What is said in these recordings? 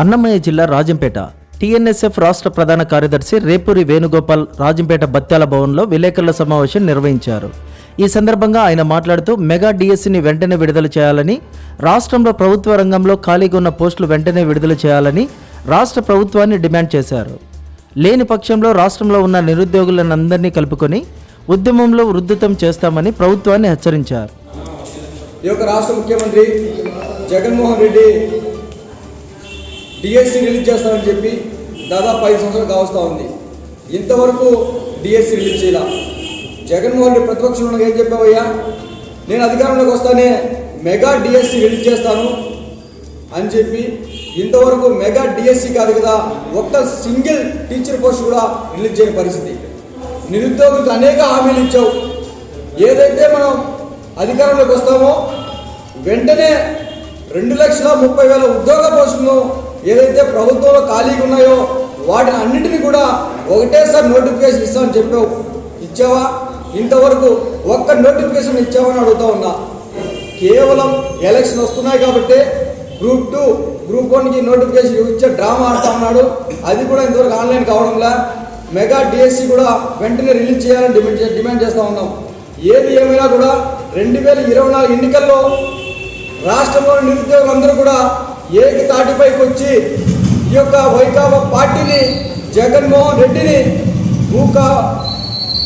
అన్నమయ్య జిల్లా రాజంపేట. టీఎన్ఎస్ఎఫ్ రాష్ట్ర ప్రధాన కార్యదర్శి రేపూరి వేణుగోపాల్ రాజంపేట బత్యాల భవన్లో విలేకరుల సమావేశం నిర్వహించారు. ఈ సందర్భంగా ఆయన మాట్లాడుతూ మెగా డిఎస్సిని వెంటనే విడుదల చేయాలని రాష్ట్రంలో ప్రభుత్వ రంగంలో ఖాళీగా ఉన్న పోస్టులు వెంటనే విడుదల చేయాలని రాష్ట్ర ప్రభుత్వాన్ని డిమాండ్ చేశారు. లేని పక్షంలో రాష్ట్రంలో ఉన్న నిరుద్యోగులందరినీ కలుపుకొని ఉద్యమంలో ఉద్ధృతం చేస్తామని ప్రభుత్వాన్ని హెచ్చరించారు. ఈ యొక్క రాష్ట్ర ముఖ్యమంత్రి జగన్మోహన్ రెడ్డి డిఎస్సి రిలీజ్ చేస్తామని చెప్పి దాదాపు ఐదు సంవత్సరాలు కావస్తూ ఉంది. ఇంతవరకు డిఎస్సి రిలీజ్ చేయాల. జగన్మోహన్ రెడ్డి ప్రతిపక్షంలో ఏం చెప్పావయ్యా? నేను అధికారంలోకి వస్తానే మెగా డిఎస్సి రిలీజ్ చేస్తాను అని చెప్పి ఇంతవరకు మెగా డిఎస్సి కాదు కదా ఒక్క సింగిల్ టీచర్ పోస్ట్ కూడా రిలీజ్ చేయని పరిస్థితి. నిరుద్యోగులకు అనేక హామీలు ఇచ్చావు. ఏదైతే మనం అధికారంలోకి వస్తామో వెంటనే రెండు లక్షల ముప్పై వేల ఉద్యోగ పోస్టులను ఏదైతే ప్రభుత్వంలో ఖాళీగా ఉన్నాయో వాటిని అన్నింటినీ కూడా ఒకటేసారి నోటిఫికేషన్ ఇస్తామని చెప్పావు. ఇచ్చావా? ఇంతవరకు ఒక్క నోటిఫికేషన్ ఇచ్చావని అడుగుతా ఉన్నా. కేవలం ఎలక్షన్ వస్తున్నాయి కాబట్టి గ్రూప్ టూ గ్రూప్ వన్కి నోటిఫికేషన్ ఇచ్చే డ్రామా ఆడుతా ఉన్నాడు. అది కూడా ఇంతవరకు ఆన్లైన్ కావడంలా. మెగా డిఎస్సి కూడా వెంటనే రిలీజ్ చేయాలని డిమాండ్ డిమాండ్ చేస్తూ ఉన్నాం. ఏది ఏమైనా కూడా రెండు వేల ఇరవై నాలుగు ఎన్నికల్లో రాష్ట్రంలోని నిరుద్యోగులందరూ కూడా ఏకి తాటిపైకి వచ్చి ఈ యొక్క వైకాపా పార్టీని జగన్మోహన్ రెడ్డిని భూకా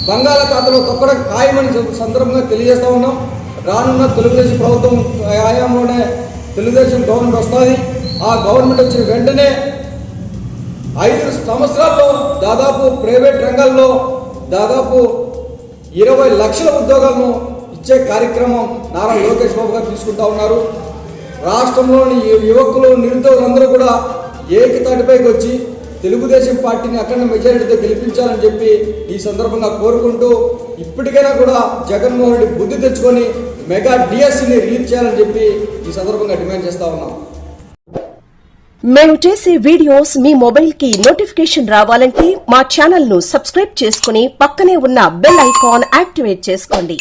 బంగాళాఖాతంలో తొక్కడం ఖాయమని సందర్భంగా తెలియజేస్తా ఉన్నాం. రానున్న తెలుగుదేశం ప్రభుత్వం హయాంలోనే తెలుగుదేశం గవర్నమెంట్ వస్తుంది. ఆ గవర్నమెంట్ వచ్చిన వెంటనే ఐదు సంవత్సరాల్లో దాదాపు ప్రైవేట్ రంగాల్లో దాదాపు ఇరవై లక్షల ఉద్యోగాలను ఇచ్చే కార్యక్రమం నారా లోకేష్ బాబు గారు తీసుకుంటా ఉన్నారు. రాష్ట్రంలోని యువకులు నిరుద్యోగులందరూ కూడా ఏకతాటిపైకి వచ్చి తెలుగుదేశం పార్టీని అఖండ మెజారిటీతో గెలిపించాలని చెప్పి ఈ సందర్భంగా కోరుకుంటూ ఇప్పటికైనా కూడా జగన్మోహన్ రెడ్డి బుద్ధి తెచ్చుకొని మెగా డిఎస్సిని రిలీజ్ చేయాలని చెప్పి ఈ సందర్భంగా డిమాండ్ చేస్తా ఉన్నాం. మేము చేసే వీడియోస్ మీ మొబైల్కి నోటిఫికేషన్ రావాలంటే మా ఛానల్ను సబ్స్క్రైబ్ చేసుకుని పక్కనే ఉన్న బెల్ ఐకాన్ యాక్టివేట్ చేసుకోండి.